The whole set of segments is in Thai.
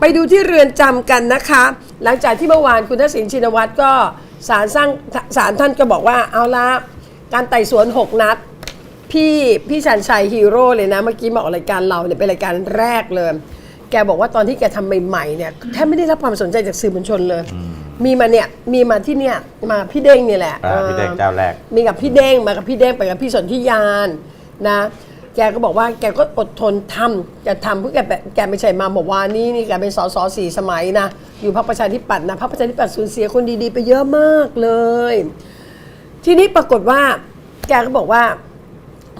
ไปดูที่เรือนจำกันนะคะ หลังจากที่เมื่อวานคุณทักษิณชินวัตรก็ศาลสร้างศาลท่านก็บอกว่าเอาละการไต่สวน 6 นัด พี่พี่ชันชัยฮีโร่เลยนะ เมื่อกี้มาออกรายการเราเนี่ยเป็นรายการแรกเลย แกบอกว่าตอนที่แกทำใหม่ๆเนี่ยแทบไม่ได้รับความสนใจจากสื่อมวลชนเลย มีมาเนี่ยมีมาที่เนี่ยมาพี่เด้งนี่แหละอ่าพี่เด้งเจ้าแรก มีกับพี่เด้งมากับพี่เด้งไปกับพี่สนธิยานนะ แกก็บอกว่าแกก็อดทนทำแกทำเพื่อแกแบบแกไม่ใช่มาบอกว่านี่นี่แกเป็นสสสี่สมัยนะ อยู่พรรคประชาธิปัตย์นะพรรคประชาธิปัตย์สูญเสียคนดีๆ ไปเยอะมากเลย ทีนี้ปรากฏว่า แกก็บอกว่า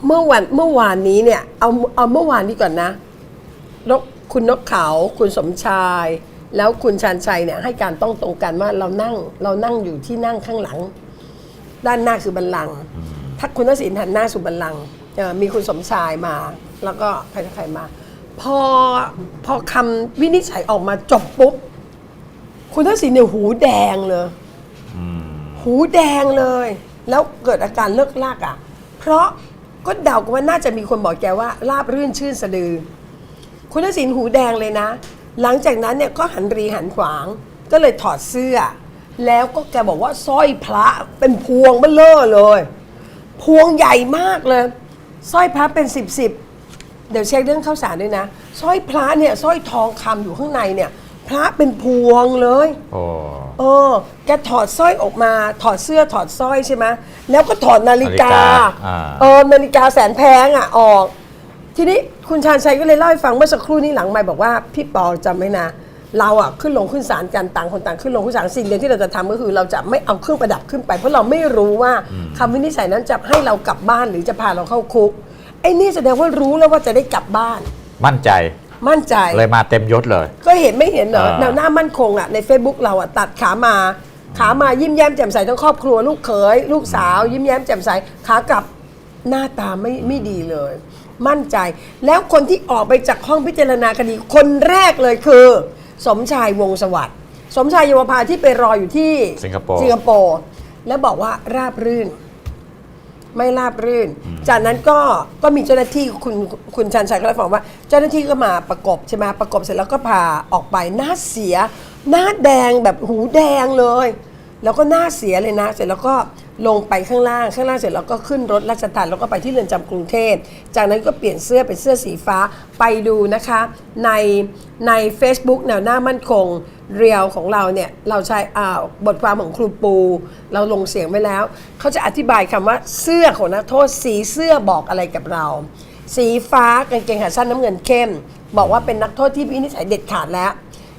เมื่อวันเมื่อวานนี้เนี่ยเอาเอาเมื่อวานนี้ก่อนนะนกคุณนกเขาคุณสมชาย แล้วคุณชานชัยเนี่ยให้การต้องตรงกันว่าเรานั่งเรานั่งอยู่ที่นั่งข้างหลัง ด้านหน้าคือบัลลังก์ถ้าคุณทักษิณหันหน้าสู่บัลลังก์ เอ่อมีคุณสมชายมา แล้วก็ใครต่อใครมา พอพอคำวินิจฉัยออกมาจบปุ๊บ คุณทักษิณเนี่ยหูแดงเลยหูแดงเลย แล้วเกิดอาการเลิกลากอะ เพราะก็เดากันว่าน่าจะมีคนบอกแกว่าราบรื่นชื่นสะดือ คุณทักษิณหูแดงเลยนะ หลังจากนั้นเนี่ยก็หันรีหันขวาง ก็เลยถอดเสื้อ แล้วก็แกบอกว่าสร้อยพระเป็นพวงเบ้อเลอเลย พวงใหญ่มากเลย สร้อยพระเป็นสิบสิบเดี๋ยวเช็คเรื่องข้าวสารด้วยนะสร้อยพระเนี่ยสร้อยทองคำอยู่ข้างในเนี่ย พระเป็นพวงเลย โอ้เออ แกถอดสร้อยออกมาถอดเสื้อถอดสร้อยใช่ไหมแล้วก็ถอดนาฬิกานาฬิกาอ่า เออนาฬิกาแสนแพงอะออก ทีนี้คุณชาญชัยก็เลยเล่าให้ฟังเมื่อสักครู่นี้หลังไม่บอกว่าพี่ปอจำไว้นะ เราอะขึ้นลงขึ้นศาลกันต่างคนต่างขึ้นลงขึ้นศาลสิ่งเดียวที่เราจะทำก็คือเราจะไม่เอาเครื่องประดับขึ้นไป เพราะเราไม่รู้ว่าคำวินิจฉัยนั้นจะให้เรากลับบ้านหรือจะพาเราเข้าคุกไอ้นี่แสดงว่ารู้แล้วว่าจะได้กลับบ้าน มั่นใจมั่นใจ เลยมาเต็มยศเลย ก็เห็นไม่เห็นเหรออ่าแนวหน้ามั่นคงอะใน Facebook เราอะตัดขามา ขามายิ้มแย้มแจ่มใสทั้งครอบครัว ลูกเขยลูกสาว ยิ้มแย้มแจ่มใสขากลับหน้าตาไม่ไม่ดีเลย มั่นใจ แล้วคนที่ออกไปจากห้องพิจารณาคดีคนแรกเลยคือ สมชายวงศ์สวัสดิ์สมชายเยาวภาที่ไปรออยู่ที่สิงคโปร์ สิงคโปร์แล้วบอกว่าราบรื่น ไม่ราบรื่น จากนั้นก็ก็มีเจ้าหน้าที่คุณคุณชันชัยก็เล่าให้ฟังว่า เจ้าหน้าที่ก็มาประกบใช่ไหมประกบเสร็จแล้วก็พาออกไปหน้าเสีย หน้าแดงแบบหูแดงเลย แล้วก็หน้าเสียเลยนะ เสร็จแล้วก็ลงไปข้างล่าง ข้างล่างเสร็จแล้วก็ขึ้นรถราชทัณฑ์แล้วก็ไปที่เรือนจำกรุงเทพ จากนั้นก็เปลี่ยนเสื้อเป็นเสื้อสีฟ้าไปดูนะคะ ในใน Facebook แนวหน้ามั่นคงเรียวของเราเนี่ย เราใช้อ่าบทความของครูปู เราลงเสียงไว้แล้ว เขาจะอธิบายคำว่าเสื้อของนักโทษสีเสื้อบอกอะไรกับเรา สีฟ้ากางเกงขาสั้นน้ำเงินเข้ม บอกว่าเป็นนักโทษที่วินิจฉัยเด็ดขาดแล้ว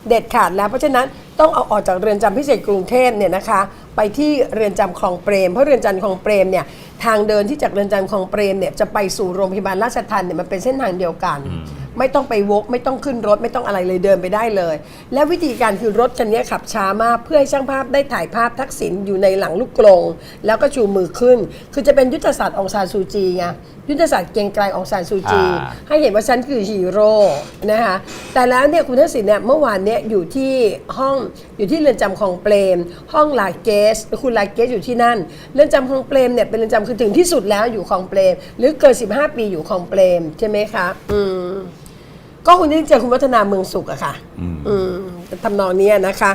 เด็ดขาดแล้วเพราะฉะนั้น ต้องเอาออกจากเรือนจำพิเศษกรุงเทพเนี่ยนะคะ ไปที่เรือนจำคลองเปรมเพราะเรือนจำคลองเปรมเนี่ยทางเดินที่จากเรือนจำคลองเปรมเนี่ยจะไปสู่โรงพยาบาลราชทัณฑ์เนี่ยมันเป็นเส้นทางเดียวกัน ไม่ต้องไปวก ไม่ต้องขึ้นรถไม่ต้องอะไรเลยเดินไปได้เลย และวิธีการคือรถคันนี้ขับช้ามากเพื่อให้ช่างภาพได้ถ่ายภาพทักษิณอยู่ในหลังลูกกรงแล้วก็ชูมือขึ้น คือจะเป็นยุทธศาสตร์องซานซูจีไงยุทธศาสตร์เกรียงไกรองซานซูจีอ่าให้เห็นว่าฉันคือฮีโร่นะคะแต่แล้วเนี่ยคุณทักษิณเนี่ยเมื่อวานเนี่ยอยู่ที่ห้องอยู่ที่เรือนจำคลองเปรม ห้องลาเกสคุณลาเกสอยู่ที่นั่น เรือนจำคลองเปรมเนี่ยเป็นเรือนจำคือถึงที่สุดแล้วอยู่คลองเปรม หรือเกิน15 ปีอยู่คลองเปรมใช่ไหมคะอืม ก็คุณได้เจอคุณวัฒนาเมืองสุขอะค่ะ อืมทำนองเนี้ยนะคะ